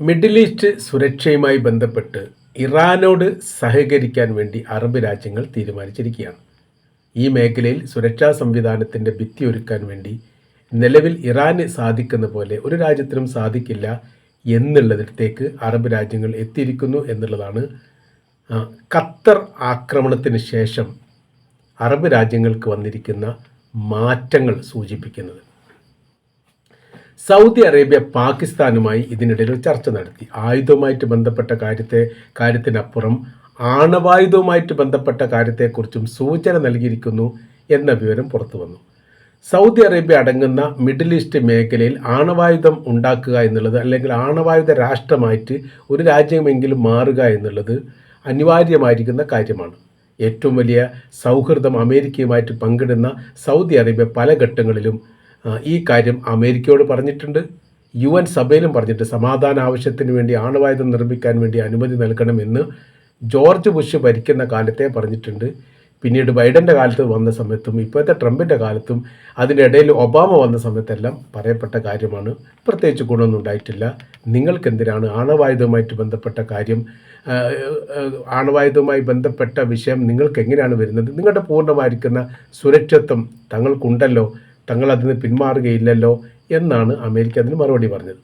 Middle east സുരക്ഷയുമായി ബന്ധപ്പെട്ട് ഇറാനോട് സഹകരിക്കാൻ വേണ്ടി അറബ് രാജ്യങ്ങൾ തീരുമാനിച്ചിരിക്കുകയാണ്. ഈ മേഖലയിൽ സുരക്ഷാ സംവിധാനത്തിന്റെ ഭിത്തി ഒരുക്കാൻ വേണ്ടി നിലവിൽ ഇറാന് സാധിക്കുന്ന പോലെ ഒരു രാജ്യത്തിനും സാധിക്കില്ല എന്നുള്ളതിടത്തേക്ക് അറബ് രാജ്യങ്ങൾ എത്തിയിരിക്കുന്നു എന്നുള്ളതാണ് ഖത്തർ ആക്രമണത്തിന് ശേഷം അറബ് രാജ്യങ്ങൾക്ക് വന്നിരിക്കുന്ന മാറ്റങ്ങൾ സൂചിപ്പിക്കുന്നത്. സൗദി അറേബ്യ പാകിസ്ഥാനുമായി ഇതിനിടയിൽ ചർച്ച നടത്തി. ആയുധവുമായിട്ട് ബന്ധപ്പെട്ട കാര്യത്തെ കാര്യത്തിനപ്പുറം ആണവായുധവുമായിട്ട് ബന്ധപ്പെട്ട കാര്യത്തെക്കുറിച്ചും സൂചന നൽകിയിരിക്കുന്നു എന്ന വിവരം പുറത്തു വന്നു. സൗദി അറേബ്യ അടങ്ങുന്ന മിഡിൽ ഈസ്റ്റ് മേഖലയിൽ ആണവായുധം ഉണ്ടാക്കുക എന്നുള്ളത് അല്ലെങ്കിൽ ആണവായുധ രാഷ്ട്രമായിട്ട് ഒരു രാജ്യമെങ്കിലും മാറുക എന്നുള്ളത് അനിവാര്യമായിരിക്കുന്ന കാര്യമാണ്. ഏറ്റവും വലിയ സൗഹൃദം അമേരിക്കയുമായിട്ട് പങ്കിടുന്ന സൗദി അറേബ്യ പല ഘട്ടങ്ങളിലും ഈ കാര്യം അമേരിക്കയോട് പറഞ്ഞിട്ടുണ്ട്. യു എൻ സഭയിലും പറഞ്ഞിട്ട് സമാധാന ആവശ്യത്തിന് വേണ്ടി ആണവായുധം നിർമ്മിക്കാൻ വേണ്ടി അനുമതി നൽകണമെന്ന് ജോർജ് ബുഷ് ഭരിക്കുന്ന കാലത്തെ പറഞ്ഞിട്ടുണ്ട്. പിന്നീട് ബൈഡന്റെ കാലത്ത് വന്ന സമയത്തും ഇപ്പോഴത്തെ ട്രംപിന്റെ കാലത്തും അതിനിടയിൽ ഒബാമ വന്ന സമയത്തെല്ലാം പറയപ്പെട്ട കാര്യമാണ്. പ്രത്യേകിച്ച് ഗുണമൊന്നും ഉണ്ടായിട്ടില്ല. നിങ്ങൾക്കെന്തിനാണ് ആണവായുധവുമായിട്ട് ബന്ധപ്പെട്ട കാര്യം ആണവായുധവുമായി ബന്ധപ്പെട്ട വിഷയം നിങ്ങൾക്ക് എങ്ങനെയാണ് വരുന്നത്? നിങ്ങളുടെ പൂർണമായിരിക്കുന്ന സുരക്ഷിതത്വം തങ്ങൾക്കുണ്ടല്ലോ. തങ്ങൾ അതിൽ നിന്ന് പിന്മാറുകയില്ലല്ലോ എന്നാണ് അമേരിക്ക അതിന് മറുപടി പറഞ്ഞത്.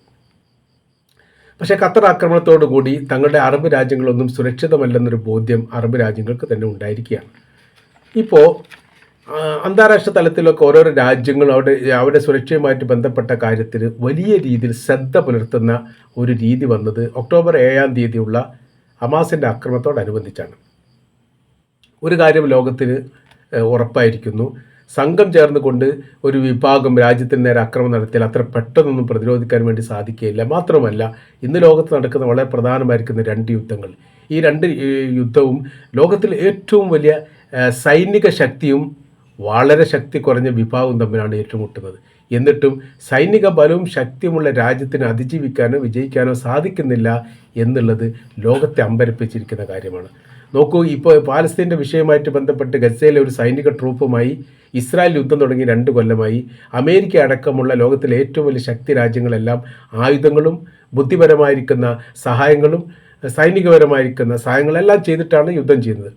പക്ഷേ ഖത്തർ ആക്രമണത്തോടുകൂടി തങ്ങളുടെ അറബ് രാജ്യങ്ങളൊന്നും സുരക്ഷിതമല്ലെന്നൊരു ബോധ്യം അറബ് രാജ്യങ്ങൾക്ക് തന്നെ ഉണ്ടായിരിക്കുകയാണ്. ഇപ്പോൾ അന്താരാഷ്ട്ര തലത്തിലൊക്കെ ഓരോരോ രാജ്യങ്ങളും അവിടെ അവരുടെ സുരക്ഷയുമായിട്ട് ബന്ധപ്പെട്ട കാര്യത്തിൽ വലിയ രീതിയിൽ ശ്രദ്ധ പുലർത്തുന്ന ഒരു രീതി വന്നത് ഒക്ടോബർ ഏഴാം തീയതിയുള്ള ഹമാസിന്റെ ആക്രമണത്തോടനുബന്ധിച്ചാണ്. ഒരു കാര്യം ലോകത്തിന് ഉറപ്പായിരിക്കുന്നു. സംഘം ചേർന്നുകൊണ്ട് ഒരു വിഭാഗം രാജ്യത്തിന് നേരെ ആക്രമണം നടത്തിയാൽ അത്ര പെട്ടെന്നൊന്നും പ്രതിരോധിക്കാൻ വേണ്ടി സാധിക്കുകയില്ല. മാത്രമല്ല ഇന്ന് ലോകത്ത് നടക്കുന്ന വളരെ പ്രധാനമായിരിക്കുന്ന രണ്ട് യുദ്ധങ്ങൾ. ഈ രണ്ട് യുദ്ധവും ലോകത്തിൽ ഏറ്റവും വലിയ സൈനിക ശക്തിയും വളരെ ശക്തി കുറഞ്ഞ വിഭാഗവും തമ്മിലാണ് ഏറ്റുമുട്ടുന്നത്. എന്നിട്ടും സൈനിക ബലവും ശക്തിയുമുള്ള രാജ്യത്തിന് അതിജീവിക്കാനോ വിജയിക്കാനോ സാധിക്കുന്നില്ല എന്നുള്ളത് ലോകത്തെ അമ്പരപ്പിച്ചിരിക്കുന്ന കാര്യമാണ്. നോക്കൂ ഇപ്പോൾ പാലസ്തീന്റെ വിഷയമായിട്ട് ബന്ധപ്പെട്ട് ഗസയിലെ ഒരു സൈനിക ട്രൂപ്പുമായി ഇസ്രായേൽ യുദ്ധം തുടങ്ങി രണ്ട് കൊല്ലമായി. അമേരിക്ക അടക്കമുള്ള ലോകത്തിലെ ഏറ്റവും വലിയ ശക്തി രാജ്യങ്ങളെല്ലാം ആയുധങ്ങളും ബുദ്ധിപരമായിരിക്കുന്ന സഹായങ്ങളും സൈനികപരമായിരിക്കുന്ന സഹായങ്ങളെല്ലാം ചെയ്തിട്ടാണ് യുദ്ധം ചെയ്യുന്നത്.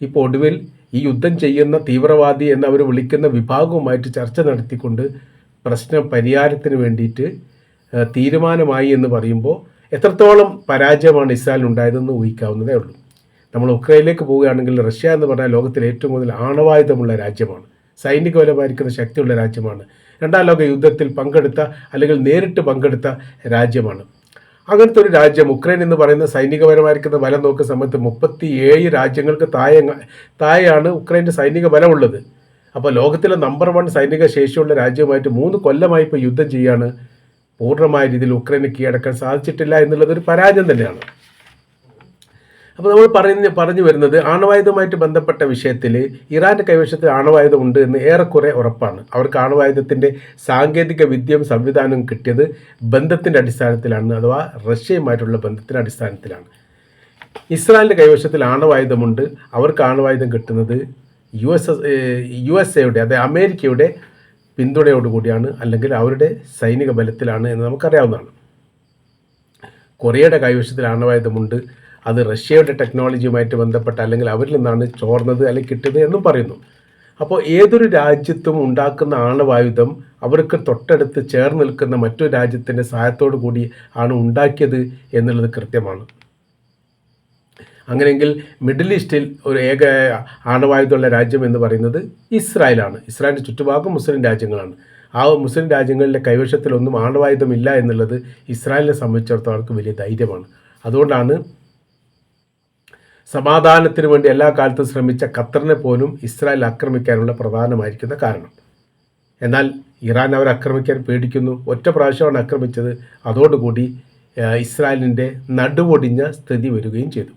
ഇപ്പോൾ ഒടുവിൽ ഈ യുദ്ധം ചെയ്യുന്ന തീവ്രവാദി എന്നവർ വിളിക്കുന്ന വിഭാഗവുമായിട്ട് ചർച്ച നടത്തിക്കൊണ്ട് പ്രശ്ന പരിഹാരത്തിന് വേണ്ടിയിട്ട് തീരുമാനമായി എന്ന് പറയുമ്പോൾ എത്രത്തോളം പരാജയമാണ് ഇസ്രായേൽ ഉണ്ടായതെന്ന് ഊഹിക്കാവുന്നതേ ഉള്ളൂ. നമ്മൾ ഉക്രൈനിലേക്ക് പോവുകയാണെങ്കിൽ റഷ്യ എന്ന് പറഞ്ഞാൽ ലോകത്തിലെ ഏറ്റവും കൂടുതൽ ആണവായുധമുള്ള രാജ്യമാണ്. സൈനികപരമായിരിക്കുന്ന ശക്തിയുള്ള രാജ്യമാണ്. രണ്ടാം ലോക യുദ്ധത്തിൽ പങ്കെടുത്ത അല്ലെങ്കിൽ നേരിട്ട് പങ്കെടുത്ത രാജ്യമാണ്. അങ്ങനത്തെ ഒരു രാജ്യം ഉക്രൈൻ എന്ന് പറയുന്ന സൈനികപരമായിരിക്കുന്ന ബലം നോക്കുന്ന സമയത്ത് മുപ്പത്തി ഏഴ് രാജ്യങ്ങൾക്ക് താഴെ താഴെയാണ് ഉക്രൈന്റെ സൈനിക ബലമുള്ളത് അപ്പോൾ ലോകത്തിലെ നമ്പർ വൺ സൈനിക ശേഷിയുള്ള രാജ്യമായിട്ട് മൂന്ന് കൊല്ലമായി ഇപ്പോൾ യുദ്ധം ചെയ്യാണ് പൂർണമായ രീതിയിൽ ഉക്രൈന് കീഴടക്കാൻ സാധിച്ചിട്ടില്ല എന്നുള്ളത് ഒരു പരാജയം തന്നെയാണ്. അപ്പോൾ നമ്മൾ പറഞ്ഞ് പറഞ്ഞു വരുന്നത് ആണവായുധവുമായിട്ട് ബന്ധപ്പെട്ട വിഷയത്തിൽ ഇറാന്റെ കൈവശത്തിൽ ആണവായുധം ഉണ്ട് എന്ന് ഏറെക്കുറെ ഉറപ്പാണ്. അവർക്ക് ആണവായുധത്തിന്റെ സാങ്കേതിക വിദ്യയും സംവിധാനവും കിട്ടിയത് ബന്ധത്തിന്റെ അടിസ്ഥാനത്തിലാണ് അഥവാ റഷ്യയുമായിട്ടുള്ള ബന്ധത്തിന്റെ അടിസ്ഥാനത്തിലാണ്. ഇസ്രായേലിന്റെ കൈവശത്തിൽ ആണവായുധമുണ്ട്. അവർക്ക് ആണവായുധം കിട്ടുന്നത് യു എസ് യു എസ് എയുടെ അതായത് അമേരിക്കയുടെ പിന്തുണയോടുകൂടിയാണ് അല്ലെങ്കിൽ അവരുടെ സൈനിക ബലത്തിലാണ് എന്ന് നമുക്കറിയാവുന്നതാണ്. കൊറിയയുടെ കൈവശത്തിൽ ആണവായുധമുണ്ട്. അത് റഷ്യയുടെ ടെക്നോളജിയുമായിട്ട് ബന്ധപ്പെട്ട അല്ലെങ്കിൽ അവരിൽ നിന്നാണ് ചോർന്നത് അല്ലെങ്കിൽ കിട്ടിയത് എന്നും പറയുന്നു. അപ്പോൾ ഏതൊരു രാജ്യത്തും ഉണ്ടാക്കുന്ന ആണവായുധം അവർക്ക് തൊട്ടടുത്ത് ചേർന്ന് നിൽക്കുന്ന മറ്റൊരു രാജ്യത്തിന്റെ സഹായത്തോടു കൂടി ആണ് ഉണ്ടാക്കിയത് എന്നുള്ളത് കൃത്യമാണ്. അങ്ങനെയെങ്കിൽ മിഡിൽ ഈസ്റ്റിൽ ഒരു ഏക ആണവായുധമുള്ള രാജ്യം എന്ന് പറയുന്നത് ഇസ്രായേലാണ്. ഇസ്രായേലിന്റെ ചുറ്റുഭാഗം മുസ്ലിം രാജ്യങ്ങളാണ്. ആ മുസ്ലിം രാജ്യങ്ങളിലെ കൈവശത്തിലൊന്നും ആണവായുധമില്ല എന്നുള്ളത് ഇസ്രായേലിനെ സംബന്ധിച്ചിടത്തോളം വലിയ ധൈര്യമാണ്. അതുകൊണ്ടാണ് സമാധാനത്തിന് വേണ്ടി എല്ലാ കാലത്തും ശ്രമിച്ച ഖത്തറിനെ പോലും ഇസ്രായേൽ ആക്രമിക്കാനുള്ള പ്രധാനമായിരിക്കുന്ന കാരണം. എന്നാൽ ഇറാൻ അവർ ആക്രമിക്കാൻ പേടിക്കുന്നു. ഒറ്റ പ്രാവശ്യമാണ് ആക്രമിച്ചത്. അതോടുകൂടി ഇസ്രായേലിന്റെ നടുവൊടിഞ്ഞ സ്ഥിതി വരികയും ചെയ്തു.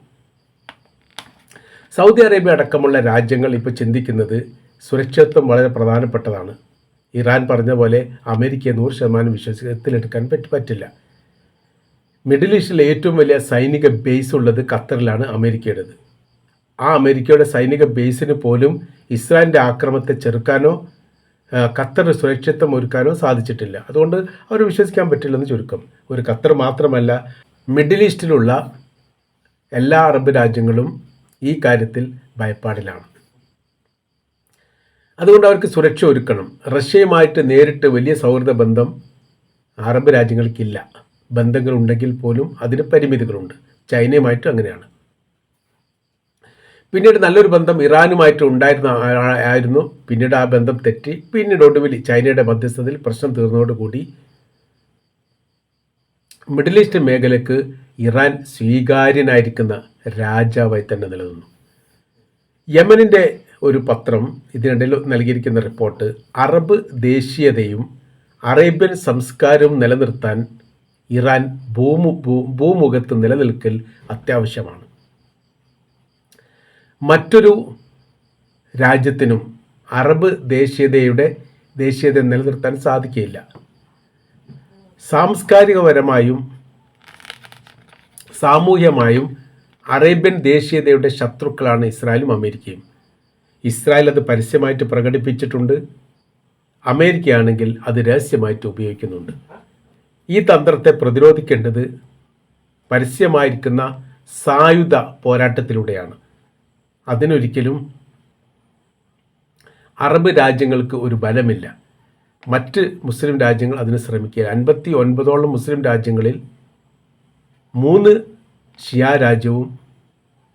സൗദി അറേബ്യ അടക്കമുള്ള രാജ്യങ്ങൾ ഇപ്പോൾ ചിന്തിക്കുന്നത് സുരക്ഷിതത്വം വളരെ പ്രധാനപ്പെട്ടതാണ്. ഇറാൻ പറഞ്ഞ പോലെ അമേരിക്കയെ നൂറ് ശതമാനം വിശ്വസത്തിലെടുക്കാൻ പറ്റി പറ്റില്ല. മിഡിൽ ഈസ്റ്റിലെ ഏറ്റവും വലിയ സൈനിക ബേസ് ഉള്ളത് ഖത്തറിലാണ് അമേരിക്കയുടേത്. ആ അമേരിക്കയുടെ സൈനിക ബേസിന് പോലും ഇസ്രായേലിന്റെ ആക്രമണത്തെ ചെറുക്കാനോ ഖത്തറിന് സുരക്ഷിതം ഒരുക്കാനോ സാധിച്ചിട്ടില്ല. അതുകൊണ്ട് അവർ വിശ്വസിക്കാൻ പറ്റില്ലെന്ന് ചുരുക്കം. ഒരു ഖത്തർ മാത്രമല്ല മിഡിൽ ഈസ്റ്റിലുള്ള എല്ലാ അറബ് രാജ്യങ്ങളും ഈ കാര്യത്തിൽ ഭയപ്പാടിലാണ്. അതുകൊണ്ട് അവർക്ക് സുരക്ഷ ഒരുക്കണം. റഷ്യയുമായിട്ട് നേരിട്ട് വലിയ സൗഹൃദ ബന്ധം അറബ് രാജ്യങ്ങൾക്കില്ല. ബന്ധങ്ങളുണ്ടെങ്കിൽ പോലും അതിന് പരിമിതികളുണ്ട്. ചൈനയുമായിട്ടും അങ്ങനെയാണ്. പിന്നീട് നല്ലൊരു ബന്ധം ഇറാനുമായിട്ട് ഉണ്ടായിരുന്ന ആയിരുന്നു. പിന്നീട് ആ ബന്ധം തെറ്റി. പിന്നീട് ഒടുവിൽ ചൈനയുടെ മധ്യസ്ഥതയിൽ പ്രശ്നം തീർന്നതോടുകൂടി മിഡിൽ ഈസ്റ്റ് മേഖലയ്ക്ക് ഇറാൻ സ്വീകാര്യനായിരിക്കുന്ന രാജാവായി തന്നെ നിലനിന്നു. യമനിന്റെ ഒരു പത്രം ഇതിനിടയിൽ നൽകിയിരിക്കുന്ന റിപ്പോർട്ട് അറബ് ദേശീയതയും അറേബ്യൻ സംസ്കാരവും നിലനിർത്താൻ ഇറാൻ ഭൂമു ഭൂമുഖത്ത് നിലനിൽക്കൽ അത്യാവശ്യമാണ്. മറ്റൊരു രാജ്യത്തിനും അറബ് ദേശീയതയുടെ ദേശീയത നിലനിർത്താൻ സാധിക്കില്ല സാംസ്കാരികപരമായും സാമൂഹ്യമായും അറേബ്യൻ ദേശീയതയുടെ ശത്രുക്കളാണ് ഇസ്രായേലും അമേരിക്കയും. ഇസ്രായേൽ അത് പരസ്യമായിട്ട് പ്രകടിപ്പിച്ചിട്ടുണ്ട്. അമേരിക്കയാണെങ്കിൽ അത് രഹസ്യമായിട്ട് ഉപയോഗിക്കുന്നുണ്ട്. ഈ തന്ത്രത്തെ പ്രതിരോധിക്കേണ്ടത് പരസ്യമായിരിക്കുന്ന സായുധ പോരാട്ടത്തിലൂടെയാണ്. അതിനൊരിക്കലും അറബ് രാജ്യങ്ങൾക്ക് ഒരു ബലമില്ല. മറ്റ് മുസ്ലിം രാജ്യങ്ങൾ അതിന് ശ്രമിക്കുക അൻപത്തി ഒൻപതോളം മുസ്ലിം രാജ്യങ്ങളിൽ മൂന്ന് ഷിയ രാജ്യവും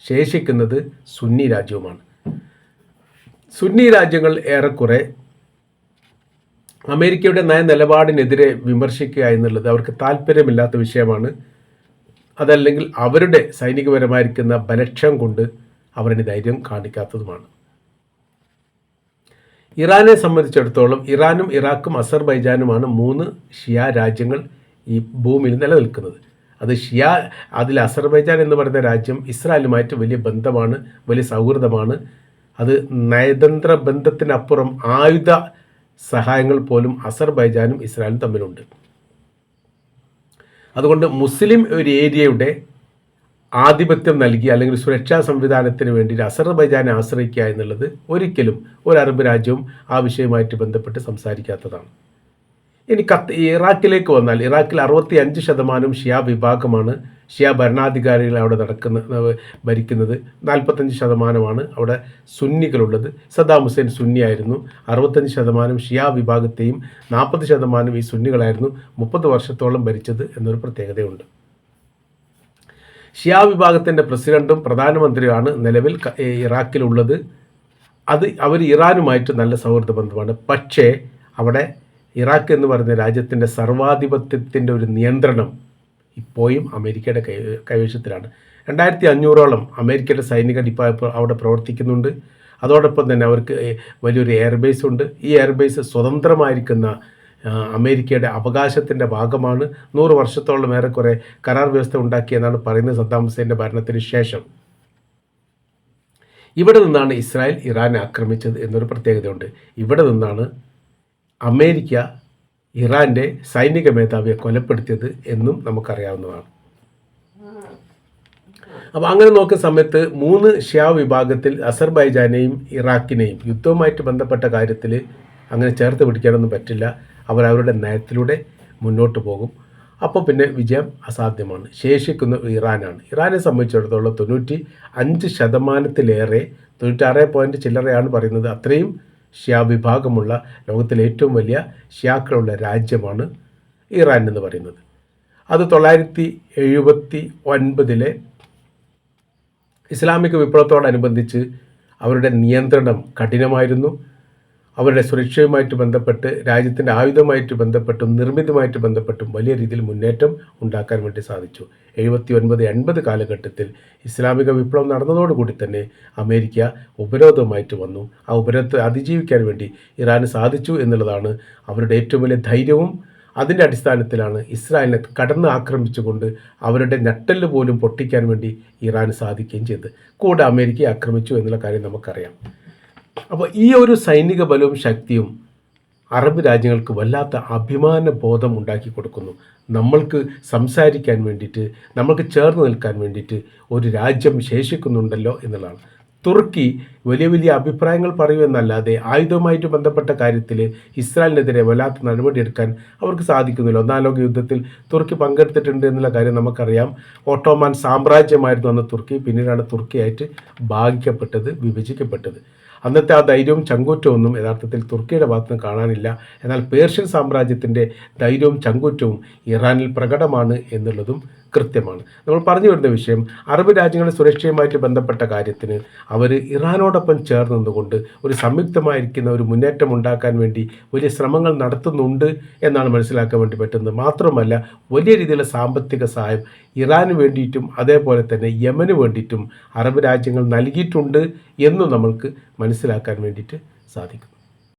ശേഷിക്കുന്നത് സുന്നി രാജ്യവുമാണ്. സുന്നി രാജ്യങ്ങൾ ഏറെക്കുറെ അമേരിക്കയുടെ നയ നിലപാടിനെതിരെ വിമർശിക്കുക എന്നുള്ളത് അവർക്ക് താല്പര്യമില്ലാത്ത വിഷയമാണ്. അതല്ലെങ്കിൽ അവരുടെ സൈനികപരമായിരിക്കുന്ന ബലക്ഷം കൊണ്ട് അവരുടെ ധൈര്യം കാണിക്കാത്തതുമാണ്. ഇറാനെ സംബന്ധിച്ചിടത്തോളം ഇറാനും ഇറാഖും അസർബൈജാനുമാണ് മൂന്ന് ഷിയ രാജ്യങ്ങൾ ഈ ഭൂമിയിൽ നിലനിൽക്കുന്നത്. അത് ഷിയ അതിൽ അസർബൈജാൻ എന്ന് പറയുന്ന രാജ്യം ഇസ്രായേലുമായിട്ട് വലിയ ബന്ധമാണ് വലിയ സൗഹൃദമാണ്. അത് നയതന്ത്ര ബന്ധത്തിനപ്പുറം ആയുധ സഹായങ്ങൾ പോലും അസർബൈജാനും ഇസ്രായേലും തമ്മിലുണ്ട്. അതുകൊണ്ട് മുസ്ലിം ഒരു ഏരിയയുടെ ആധിപത്യം നൽകി അല്ലെങ്കിൽ സുരക്ഷാ സംവിധാനത്തിന് വേണ്ടി അസർബൈജാനെ ആശ്രയിക്കുക എന്നുള്ളത് ഒരിക്കലും ഒരു അറബ് രാജ്യവും ആ വിഷയവുമായിട്ട് ബന്ധപ്പെട്ട് സംസാരിക്കാത്തതാണ്. ഇനി കത്ത് ഇറാഖിലേക്ക് വന്നാൽ ഇറാഖിൽ അറുപത്തി അഞ്ച് ശതമാനം ഷിയ വിഭാഗമാണ് ഷിയ ഭരണാധികാരികൾ അവിടെ നടക്കുന്ന ഭരിക്കുന്നത് നാൽപ്പത്തഞ്ച് ശതമാനമാണ് അവിടെ സുന്നികളുള്ളത്. സദ്ദാം ഹുസൈൻ സുന്നിയായിരുന്നു അറുപത്തഞ്ച് ശതമാനം ഷിയ വിഭാഗത്തെയും നാൽപ്പത് ശതമാനം ഈ സുന്നികളായിരുന്നു മുപ്പത് വർഷത്തോളം ഭരിച്ചത് എന്നൊരു പ്രത്യേകതയുണ്ട്. ഷിയ വിഭാഗത്തിന്റെ പ്രസിഡന്റും പ്രധാനമന്ത്രിയുമാണ് നിലവിൽ ഇറാഖിലുള്ളത്. അത് അവർ ഇറാനുമായിട്ട് നല്ല സൗഹൃദ ബന്ധമാണ്. പക്ഷേ അവിടെ ഇറാഖ് എന്ന് പറയുന്ന രാജ്യത്തിന്റെ സർവാധിപത്യത്തിന്റെ ഒരു നിയന്ത്രണം ഇപ്പോഴും അമേരിക്കയുടെ കൈ കൈവശത്തിലാണ്. രണ്ടായിരത്തി അഞ്ഞൂറോളം അമേരിക്കയുടെ സൈനിക ഇപ്പോൾ അവിടെ പ്രവർത്തിക്കുന്നുണ്ട്. അതോടൊപ്പം തന്നെ അവർക്ക് വലിയൊരു എയർബേസ് ഉണ്ട്. ഈ എയർബേസ് സ്വതന്ത്രമായിരിക്കുന്ന അമേരിക്കയുടെ അവകാശത്തിന്റെ ഭാഗമാണ്. നൂറ് വർഷത്തോളം ഏറെക്കുറെ കരാർ വ്യവസ്ഥ ഉണ്ടാക്കിയെന്നാണ് പറയുന്നത് സദ്ദാം ഹുസൈന്റെ ഭരണത്തിന് ശേഷം. ഇവിടെ നിന്നാണ് ഇസ്രായേൽ ഇറാനെ ആക്രമിച്ചത് എന്നൊരു പ്രത്യേകതയുണ്ട്. ഇവിടെ നിന്നാണ് അമേരിക്ക ഇറാന്റെ സൈനിക മേധാവിയെ കൊലപ്പെടുത്തിയത് എന്നും നമുക്കറിയാവുന്നതാണ്. അപ്പോൾ അങ്ങനെ നോക്കുന്ന സമയത്ത് മൂന്ന് ഷ്യാ വിഭാഗത്തിൽ അസർബൈജാനെയും ഇറാഖിനെയും യുദ്ധവുമായിട്ട് ബന്ധപ്പെട്ട കാര്യത്തിൽ അങ്ങനെ ചേർത്ത് പിടിക്കാനൊന്നും പറ്റില്ല. അവർ അവരുടെ നയത്തിലൂടെ മുന്നോട്ട് പോകും. അപ്പോൾ പിന്നെ വിജയം അസാധ്യമാണ്. ശേഷിക്കുന്ന ഇറാനാണ്. ഇറാനെ സംബന്ധിച്ചിടത്തോളം തൊണ്ണൂറ്റി അഞ്ച് ശതമാനത്തിലേറെ തൊണ്ണൂറ്റാറ് പോയിന്റ് ചില്ലറയാണ് പറയുന്നത്. അത്രയും ഷ്യാ വിഭാഗമുള്ള ലോകത്തിലെ ഏറ്റവും വലിയ ഷ്യാക്കളുള്ള രാജ്യമാണ് ഇറാൻ എന്ന് പറയുന്നത്. അത് തൊള്ളായിരത്തി എഴുപത്തി ഒൻപതിലെ ഇസ്ലാമിക വിപ്ലവത്തോടനുബന്ധിച്ച് അവരുടെ നിയന്ത്രണം കഠിനമായിരുന്നു. അവരുടെ സുരക്ഷയുമായിട്ട് ബന്ധപ്പെട്ട് രാജ്യത്തിന്റെ ആയുധമായിട്ട് ബന്ധപ്പെട്ടും നിർമ്മിതമായിട്ട് ബന്ധപ്പെട്ടും വലിയ രീതിയിൽ മുന്നേറ്റം ഉണ്ടാക്കാൻ വേണ്ടി സാധിച്ചു. എഴുപത്തി ഒൻപത് എൺപത് കാലഘട്ടത്തിൽ ഇസ്ലാമിക വിപ്ലവം നടന്നതോടുകൂടി തന്നെ അമേരിക്ക ഉപരോധവുമായിട്ട് വന്നു. ആ ഉപരോധത്തെ അതിജീവിക്കാൻ വേണ്ടി ഇറാന് സാധിച്ചു എന്നുള്ളതാണ് അവരുടെ ഏറ്റവും വലിയ ധൈര്യവും. അതിന്റെ അടിസ്ഥാനത്തിലാണ് ഇസ്രായേലിനെ കടന്ന് ആക്രമിച്ചുകൊണ്ട് അവരുടെ ഞെട്ടൽ പോലും പൊട്ടിക്കാൻ വേണ്ടി ഇറാന് സാധിക്കുകയും ചെയ്തത്. കൂടെ അമേരിക്കയെ ആക്രമിച്ചു എന്നുള്ള കാര്യം നമുക്കറിയാം. അപ്പോൾ ഈ ഒരു സൈനിക ബലവും ശക്തിയും അറബ് രാജ്യങ്ങൾക്ക് വല്ലാത്ത അഭിമാന ബോധം ഉണ്ടാക്കി കൊടുക്കുന്നു. നമ്മൾക്ക് സംസാരിക്കാൻ വേണ്ടിയിട്ട് നമ്മൾക്ക് ചേർന്ന് നിൽക്കാൻ വേണ്ടിയിട്ട് ഒരു രാജ്യം ശേഷിക്കുന്നുണ്ടല്ലോ എന്നുള്ളതാണ്. തുർക്കി വലിയ വലിയ അഭിപ്രായങ്ങൾ പറയുമെന്നല്ലാതെ ആയുധവുമായിട്ട് ബന്ധപ്പെട്ട കാര്യത്തിൽ ഇസ്രായേലിനെതിരെ വല്ലാത്ത നടപടിയെടുക്കാൻ അവർക്ക് സാധിക്കുന്നില്ല. ഒന്നാം ലോക യുദ്ധത്തിൽ തുർക്കി പങ്കെടുത്തിട്ടുണ്ട് എന്നുള്ള കാര്യം നമുക്കറിയാം. ഓട്ടോമാൻ സാമ്രാജ്യമായിരുന്നു അന്ന് തുർക്കി. പിന്നീടാണ് തുർക്കിയായിട്ട് ഭാഗിക്കപ്പെട്ടത് വിഭജിക്കപ്പെട്ടത്. അന്നത്തെ ആ ധൈര്യവും ചങ്കൂറ്റവും യഥാർത്ഥത്തിൽ തുർക്കിയുടെ ഭാഗത്തുനിന്ന് കാണാനില്ല. എന്നാൽ പേർഷ്യൻ സാമ്രാജ്യത്തിന്റെ ധൈര്യവും ചങ്കൂറ്റവും ഇറാനിൽ പ്രകടമാണ് എന്നുള്ളതും കൃത്യമാണ്. നമ്മൾ പറഞ്ഞു വരുന്ന വിഷയം അറബ് രാജ്യങ്ങളെ സുരക്ഷയുമായിട്ട് ബന്ധപ്പെട്ട കാര്യത്തിന് അവർ ഇറാനോടൊപ്പം ചേർന്ന് നിന്നുകൊണ്ട് ഒരു സംയുക്തമായിരിക്കുന്ന ഒരു മുന്നേറ്റം ഉണ്ടാക്കാൻ വേണ്ടി വലിയ ശ്രമങ്ങൾ നടത്തുന്നുണ്ട് എന്നാണ് മനസ്സിലാക്കാൻ വേണ്ടി പറ്റുന്നത്. മാത്രമല്ല വലിയ രീതിയിലുള്ള സാമ്പത്തിക സഹായം ഇറാന് വേണ്ടിയിട്ടും അതേപോലെ തന്നെ യമന് വേണ്ടിയിട്ടും അറബ് രാജ്യങ്ങൾ നൽകിയിട്ടുണ്ട് എന്നും നമ്മൾക്ക് മനസ്സിലാക്കാൻ വേണ്ടിയിട്ട് സാധിക്കും.